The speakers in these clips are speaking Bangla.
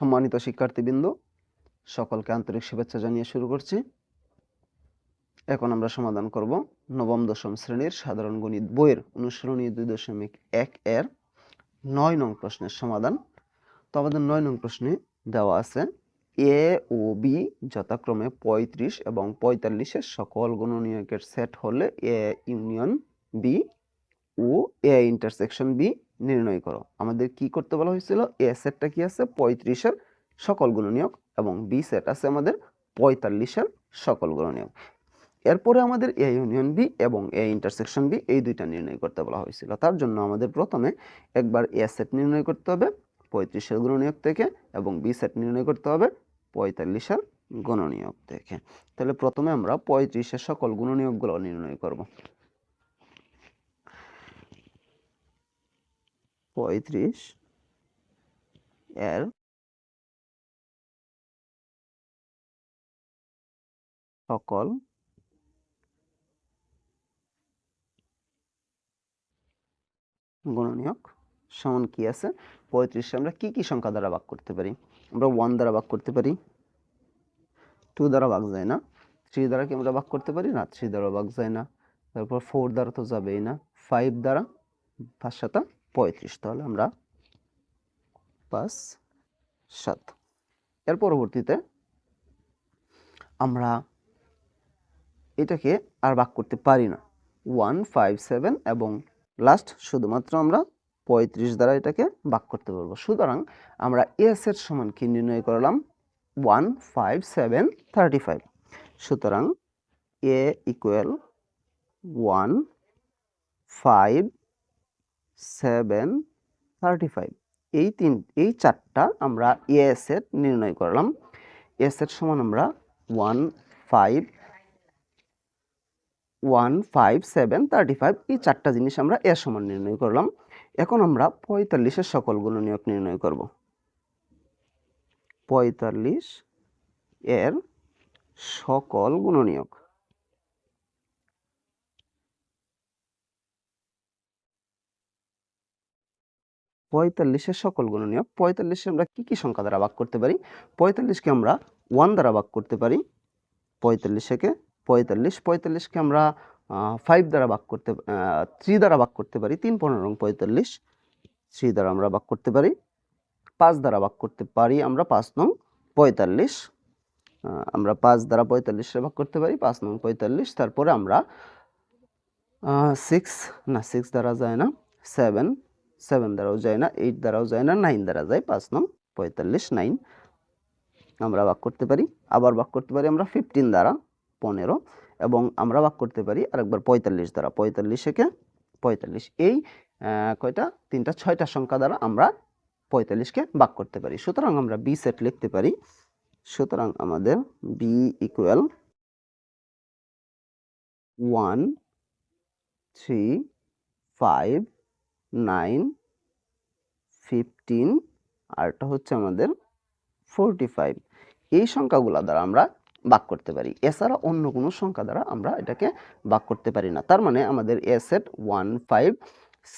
সম্মানিত শিক্ষার্থীবৃন্দ, সকলকে আন্তরিক শুভেচ্ছা জানিয়ে শুরু করছি। এখন আমরা সমাধান করব নবম, দশম শ্রেণির সাধারণ গণিত বইয়ের অনুসরণী দুই দশমিক এক এর নয় নং প্রশ্নের সমাধান। তো আমাদের নয় নং প্রশ্নে দেওয়া আছে, এ ও বি যথাক্রমে পঁয়ত্রিশ এবং পঁয়তাল্লিশের সকল গুণনীয়কের সেট হলে এ ইউনিয়ন বি ও এ ইন্টারসেকশন বি নির্ণয় করো। আমাদের কি করতে বলা হয়েছিল? এ সেটটা কি আছে? পঁয়ত্রিশের সকল গুণনীয়ক এবং বি সেট আছে আমাদের পঁয়তাল্লিশের সকল গুণনীয়ক এরপরে আমাদের এ ইউনিয়ন বি এবং এ ইন্টারসেকশন বি এই দুইটা নির্ণয় করতে বলা হয়েছিল। তার জন্য আমাদের প্রথমে একবার এ সেট নির্ণয় করতে হবে পঁয়ত্রিশের গুণনীয়ক থেকে এবং বি সেট নির্ণয় করতে হবে পঁয়তাল্লিশের গুণনীয়ক থেকে। তাহলে প্রথমে আমরা পঁয়ত্রিশের সকল গুণনীয়কগুলো নির্ণয় করব। পঁয়ত্রিশ। এর সকল গুণনীয়ক সমান কি আছে? পঁয়ত্রিশে আমরা কি কি সংখ্যা দ্বারা ভাগ করতে পারি? আমরা ওয়ান দ্বারা ভাগ করতে পারি। টু দ্বারা ভাগ যায় না। থ্রি দ্বারা কি আমরা ভাগ করতে পারি? না থ্রি দ্বারা ভাগ যায় না। তারপর ফোর দ্বারা তো যাবেই না। ফাইভ দ্বারা সাতা পঁয়ত্রিশ, তাহলে আমরা পাঁচ সাত। এর পরবর্তীতে আমরা এটাকে আর ভাগ করতে পারি না। ওয়ান, ফাইভ, সেভেন এবং লাস্ট শুধুমাত্র আমরা পঁয়ত্রিশ দ্বারা এটাকে ভাগ করতে পারব। সুতরাং আমরা এস এর সমান কি নির্ণয় করলাম? One, five, seven, thirty five. সুতরাং A equal one, five seven thirty five. এই তিন, এই চারটা আমরা এস এর নির্ণয় করলাম। এর সমান আমরা one five one five seven thirty five, এই চারটা জিনিস আমরা এ সমান নির্ণয় করলাম। এখন আমরা পঁয়তাল্লিশের সকল গুণনীয়ক নির্ণয় করব। পঁয়তাল্লিশ এর সকল গুণনীয়ক পঁয়তাল্লিশের সকল গুণনীয় পঁয়তাল্লিশে আমরা কি কি সংখ্যা দ্বারা ভাগ করতে পারি? পঁয়তাল্লিশকে আমরা ওয়ান দ্বারা ভাগ করতে পারি। পঁয়তাল্লিশকে পঁয়তাল্লিশ পঁয়তাল্লিশকে আমরা ফাইভ দ্বারা ভাগ করতে থ্রি দ্বারা ভাগ করতে পারি। তিন পনেরো পঁয়তাল্লিশ থ্রি দ্বারা আমরা ভাগ করতে পারি। পাঁচ দ্বারা ভাগ করতে পারি আমরা পাঁচ নং পঁয়তাল্লিশ আমরা পাঁচ দ্বারা পঁয়তাল্লিশে ভাগ করতে পারি, পাঁচ নং পঁয়তাল্লিশ, তারপরে আমরা সিক্স না সিক্স দ্বারা যায় না সেভেন সেভেন দ্বারাও যায় না এইট দ্বারাও যায় না নাইন দ্বারা যায়, পাঁচ নং পঁয়তাল্লিশ নাইন আমরা ভাগ করতে পারি। আবার ভাগ করতে পারি আমরা ফিফটিন দ্বারা পনেরো এবং আমরা ভাগ করতে পারি আরেকবার পঁয়তাল্লিশ দ্বারা। পঁয়তাল্লিশকে পঁয়তাল্লিশ, এই কয়টা? তিনটা, ছয়টা সংখ্যা দ্বারা আমরা পঁয়তাল্লিশকে ভাগ করতে পারি। সুতরাং আমরা বি সেট লিখতে পারি। সুতরাং আমাদের B equal one three five nine, fifteen আরটা হচ্ছে আমাদের ফোরটি ফাইভ। এই সংখ্যাগুলো দ্বারা আমরা ভাগ করতে পারি। এছাড়া অন্য কোনো সংখ্যা দ্বারা আমরা এটাকে ভাগ করতে পারি না। তার মানে আমাদের A set one five,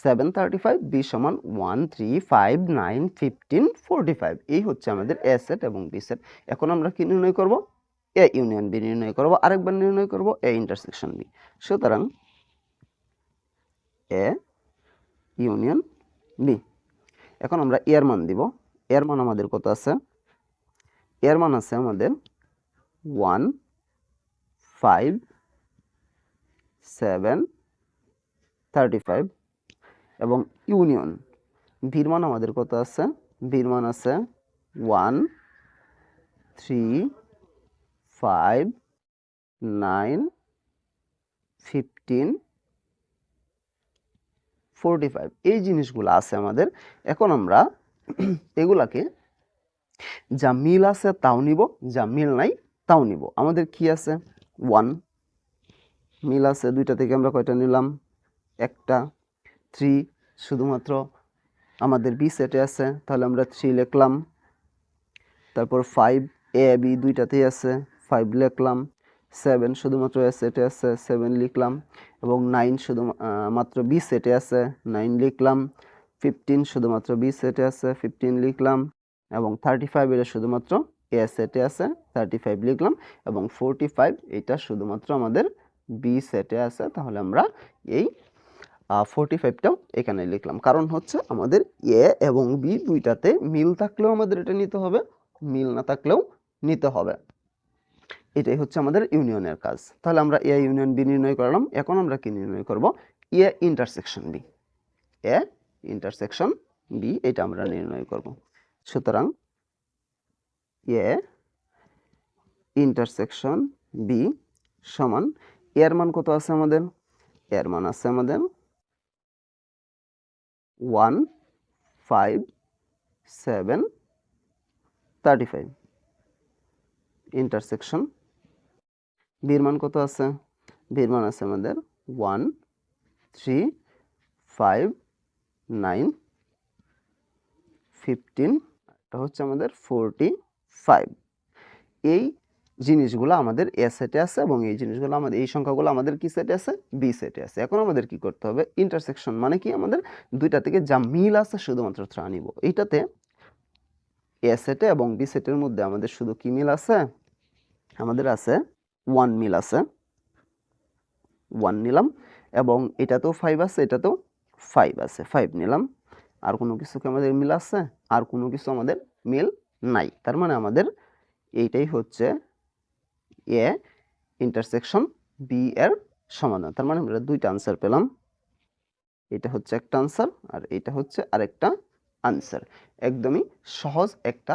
seven thirty five, B সমান one three five, nine fifteen, forty five. এই হচ্ছে আমাদের এ সেট এবং বি সেট। এখন আমরা কি নির্ণয় করব? এ ইউনিয়ন বি নির্ণয় করব, আরেকবার নির্ণয় করব, এ ইন্টারসেকশন বি। সুতরাং এ ইউনিয়ন বি এখন আমরা এর মান দিব। এর মান আমাদের কত আছে? এর মান আছে আমাদের one five seven thirty five এবং ইউনিয়ন ভির মান আমাদের কত আছে? ভির মান আছে one three five nine fifteen forty five এই জিনিসগুলো আছে আমাদের। এখন আমরা এগুলাকে যা মিল আছে তাও নিব, যা মিল নাই তাও নিব। আমাদের কি আছে? ওয়ান মিল আছে, দুইটা থেকে আমরা কয়টা নিলাম? একটা থ্রি শুধুমাত্র আমাদের বি সেটে আছে, তাহলে আমরা থ্রি লিখলাম। তারপর ফাইভ এ বি দুইটাতেই আছে ফাইভ লিখলাম। সেভেন শুধুমাত্র এ সেটে আছে সেভেন লিখলাম এবং নাইন শুধু মাত্র বি সেটে আছে নাইন লিখলাম ফিফটিন শুধুমাত্র বি সেটে আছে ফিফটিন লিখলাম এবং থার্টি ফাইভ এটা শুধুমাত্র এ সেটে আছে থার্টি ফাইভ লিখলাম এবং ফোরটি ফাইভ এটা শুধুমাত্র আমাদের বি সেটে আছে। তাহলে আমরা এই ফোরটি ফাইভটাও এখানে লিখলাম। কারণ হচ্ছে আমাদের এ এবং বি দুইটাতে মিল থাকলেও আমাদের এটা নিতে হবে, মিল না থাকলেও নিতে হবে। এটাই হচ্ছে আমাদের ইউনিয়নের কাজ। তাহলে আমরা এ ইউনিয়ন বি নির্ণয় করলাম, এখন আমরা কি নির্ণয় করব? A intersection B. A intersection B, এটা আমরা নির্ণয় করব। সুতরাং এ ইন্টারসেকশন বি সমান, এর মান কত আছে আমাদের? এর মান আছে আমাদের one five seven thirty five. Intersection বির মান কত আছে? বির মান আছে আমাদের one three five nine fifteen এটা হচ্ছে আমাদের ফোরটি ফাইভ এই জিনিসগুলো আমাদের এ সেটে আছে এবং এই জিনিসগুলো আমাদের, এই সংখ্যাগুলো আমাদের কি সেটে আছে? বি সেটে আছে। এখন আমাদের কি করতে হবে? ইন্টারসেকশন মানে কি? আমাদের দুইটা থেকে যা মিল আছে শুধুমাত্র তা নিব। এইটাতে এ সেটে এবং বি সেটের মধ্যে আমাদের শুধু কি মিল আছে? আমাদের আছে ওয়ান মিল আছে। ওয়ান নিলাম এবং এটাতেও ফাইভ আছে এটাতেও ফাইভ আছে। ফাইভ নিলাম। আর কোনো কিছুকে আমাদের মিল আছে? আর কোনো কিছু আমাদের মিল নাই। তার মানে আমাদের এইটাই হচ্ছে এ ইন্টারসেকশন বি এর সমাধান। তার মানে আমরা দুইটা আনসার পেলাম। এটা হচ্ছে একটা আনসার আর এটা হচ্ছে আরেকটা আনসার একদমই সহজ একটা